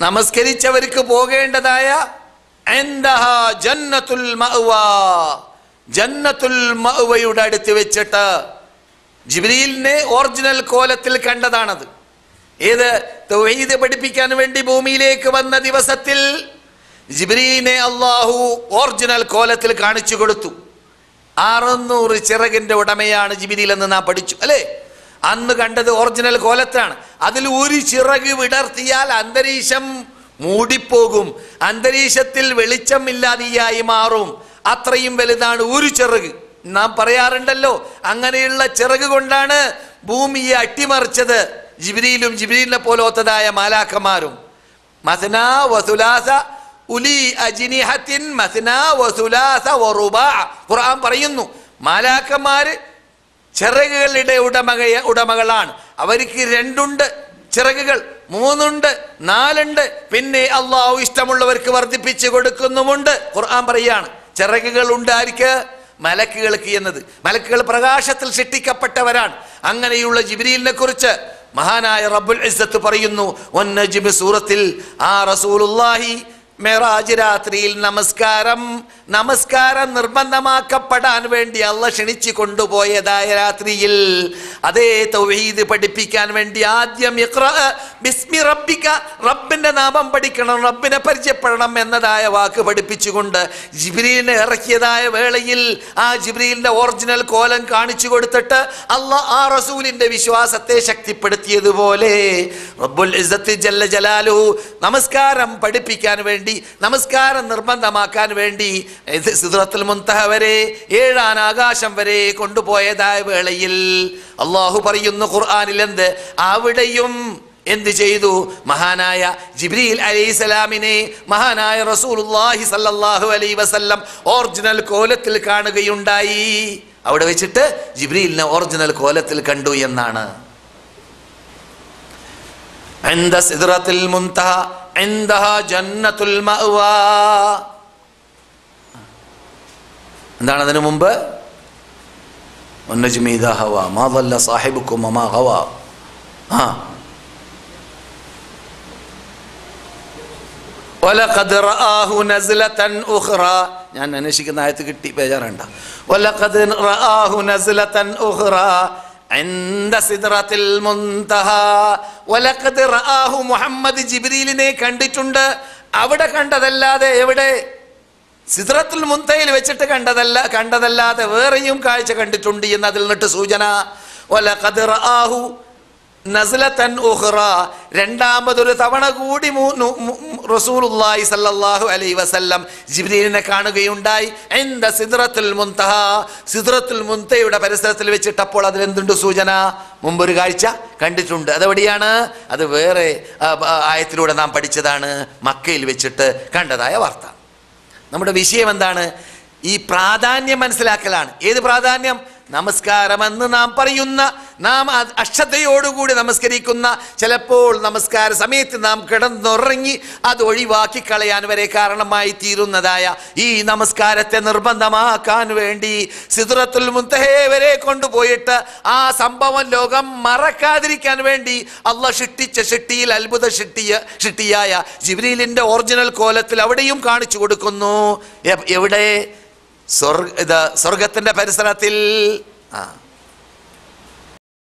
നമസ്കരിച്ചവർക്ക് പോകേണ്ടതായ ജന്നത്തുൽ ജന്നത്തുൽ മഅവയുടെ അടുത്ത് വെച്ചിട്ട് ജിബ്രീലിനെ ഒറിജിനൽ കോലത്തിൽ കണ്ടതാണത്. ഏത്? തൗഹീദ് പഠിപ്പിക്കാൻ വേണ്ടി ഭൂമിയിലേക്ക് വന്ന ദിവസത്തിൽ ജിബ്രീലിനെ അള്ളാഹു ഒറിജിനൽ കോലത്തിൽ കാണിച്ചു കൊടുത്തു. അറുന്നൂറ് ചിറകിന്റെ ഉടമയാണ് ജിബിരിയിൽ എന്ന് നാം പഠിച്ചു അല്ലേ? അന്ന് കണ്ടത് ഒറിജിനൽ കോലത്താണ്. അതിൽ ഒരു ചിറക് വിടർത്തിയാൽ അന്തരീക്ഷം മൂടിപ്പോകും. അന്തരീക്ഷത്തിൽ വെളിച്ചമില്ലാതെയായി മാറും. അത്രയും വലുതാണ് ഒരു ചിറക്. നാം പറയാറുണ്ടല്ലോ അങ്ങനെയുള്ള ചിറക് കൊണ്ടാണ് ഭൂമിയെ അട്ടിമറിച്ചത്. ജിബിരിയിലും ജിബിരിലിനെ പോലോത്തതായ മാലാക്കന്മാരും മസന വസുലാസ ഉലി അജിനിഹത്തിൻ മസന വസുലാസ ഖുർആൻ പറയുന്നു മാലാക്കന്മാര് ചിറകുകളുടെ ഉടമക ഉടമകളാണ്. അവർക്ക് രണ്ടുണ്ട് ചിറകുകൾ മൂന്നുണ്ട് നാലുണ്ട്. പിന്നെ അള്ളാഹു ഇഷ്ടമുള്ളവർക്ക് വർദ്ധിപ്പിച്ചു കൊടുക്കുന്നുമുണ്ട്. ഖുർആൻ പറയാണ് ചിറകുകൾ ഉണ്ട് ആർക്ക് മലക്കുകൾക്ക് എന്നത്. മലക്കുകൾ പ്രകാശത്തിൽ സൃഷ്ടിക്കപ്പെട്ടവരാണ്. അങ്ങനെയുള്ള ജിബ്രീലിനെ കുറിച്ച് മഹാനായ റബ്ബുൽ ഇസ്സത്ത് പറയുന്നു ഒന്നജിബ് സൂറത്തിൽ ആ റസൂലുള്ളാഹി മെറാജ് രാത്രിയിൽ നമസ്കാരം. നമസ്കാരം നിർബന്ധമാക്കപ്പെടാൻ വേണ്ടി അല്ല ക്ഷണിച്ചു കൊണ്ടുപോയതായ രാത്രിയിൽ അതേ തൗഹീദ് പഠിപ്പിക്കാൻ വേണ്ടി ആദ്യം ബിസ്മി റബ്ബിക റബ്ബിന്റെ നാമം പഠിക്കണം റബ്ബിനെ പരിചയപ്പെടണം എന്നതായ വാക്ക് പഠിപ്പിച്ചുകൊണ്ട് ജിബ്രീലിനെ ഇറക്കിയതായ വേളയിൽ ആ ജിബ്രീലിന്റെ ഒറിജിനൽ കോലം കാണിച്ചു കൊടുത്തിട്ട് അല്ല ആ റസൂലിന്റെ വിശ്വാസത്തെ ശക്തിപ്പെടുത്തിയതുപോലെ. റബ്ബുൽ ഇസ്സത്ത് ജല്ല ജലാലു നമസ്കാരം പഠിപ്പിക്കാൻ വേണ്ടി നമസ്കാരം നിർബന്ധമാക്കാൻ വേണ്ടി ഇത് സിദ്റത്തുൽ മുൻതഹ വരെ ഏഴാൻ ആകാശം വരെ കൊണ്ടുപോയതായ വേളയിൽ അള്ളാഹു പറയുന്നു ഖുർആനിൽ എന്ത് അവിടെയും എന്ത് ചെയ്തു മഹാനായ ജിബ്രീൽ അലൈഹിസ്സലാമിനെ മഹാനായ റസൂലുള്ളാഹി സല്ലല്ലാഹു അലൈഹി വസല്ലം ഒറിജിനൽ കോലത്തിൽ കാണുകയുണ്ടായി അവിടെ വെച്ചിട്ട് ജിബ്രീലിനെ ഒറിജിനൽ കോലത്തിൽ കണ്ടു എന്നാണ് عند سدرة المنتهى عندها جنة المأوى എന്താണ് അതിനു മുമ്പ് والنجم إذا هوى ما ضل صاحبكم وما غوى ആ ولقد رآه نزلة أخرى ഞാൻ അന്വേഷിക്കുന്ന ആയത്ത് കിട്ടി ബേജാറുണ്ട ولقد رآه نزلة أخرى മുഹമ്മദ് ജിബ്രീലിനെ കണ്ടിട്ടുണ്ട്. അവിടെ കണ്ടതല്ലാതെ എവിടെ? സിദ്രത്തുൽ മുന്തയിൽ വെച്ചിട്ട് കണ്ടതല്ല കണ്ടതല്ലാതെ വേറെയും കാഴ്ച കണ്ടിട്ടുണ്ട് എന്നതിൽ നിന്നിട്ട് സൂചന. വലഖദ് ഉഹ്റ രണ്ടാമതൊരു തവണ കൂടി റസൂലുള്ളാഹി സല്ലല്ലാഹു അലൈഹി വസല്ലം ജിബ്രീലിനെ കാണുകയുണ്ടായി. എന്ത സിദ്രത്തുൽ മുന്തഹ സിദ്രത്തുൽ മുന്തയുടെ പരിസരത്തിൽ വെച്ചിട്ടപ്പോൾ അതിലെന്തുണ്ട് സൂചന? മുമ്പൊരു കാഴ്ച കണ്ടിട്ടുണ്ട്. അതെവിടെയാണ്? അത് വേറെ ആയത്തിലൂടെ നാം പഠിച്ചതാണ്. മക്കയിൽ വെച്ചിട്ട് കണ്ടതായ വാർത്ത. നമ്മുടെ വിഷയം എന്താണ്? ഈ പ്രാധാന്യം മനസ്സിലാക്കലാണ്. ഏത് പ്രാധാന്യം? നമസ്കാരമെന്ന് നാം പറയുന്ന നാം അക്ഷതയോടുകൂടി നമസ്കരിക്കുന്ന ചിലപ്പോൾ നമസ്കാര സമയത്ത് നാം കിടന്നുറങ്ങി അത് ഒഴിവാക്കി കളയാൻ വരെ കാരണമായി തീരുന്നതായ ഈ നമസ്കാരത്തെ നിർബന്ധമാക്കാൻ വേണ്ടി സിദുറത്തുൽ മുന്തഹേ വരെ കൊണ്ടുപോയിട്ട് ആ സംഭവം ലോകം മറക്കാതിരിക്കാൻ വേണ്ടി അള്ള ഷിട്ടിച്ച ഷിട്ടിയിൽ അത്ഭുത ഷിട്ടിയ ഷിട്ടിയായ ജിബ്രീലിന്റെ ഒറിജിനൽ കോലത്തിൽ അവിടെയും കാണിച്ചു കൊടുക്കുന്നു. എവിടെ? സ്വർഗ ഇത് സ്വർഗത്തിന്റെ പരിസരത്തിൽ. ആ.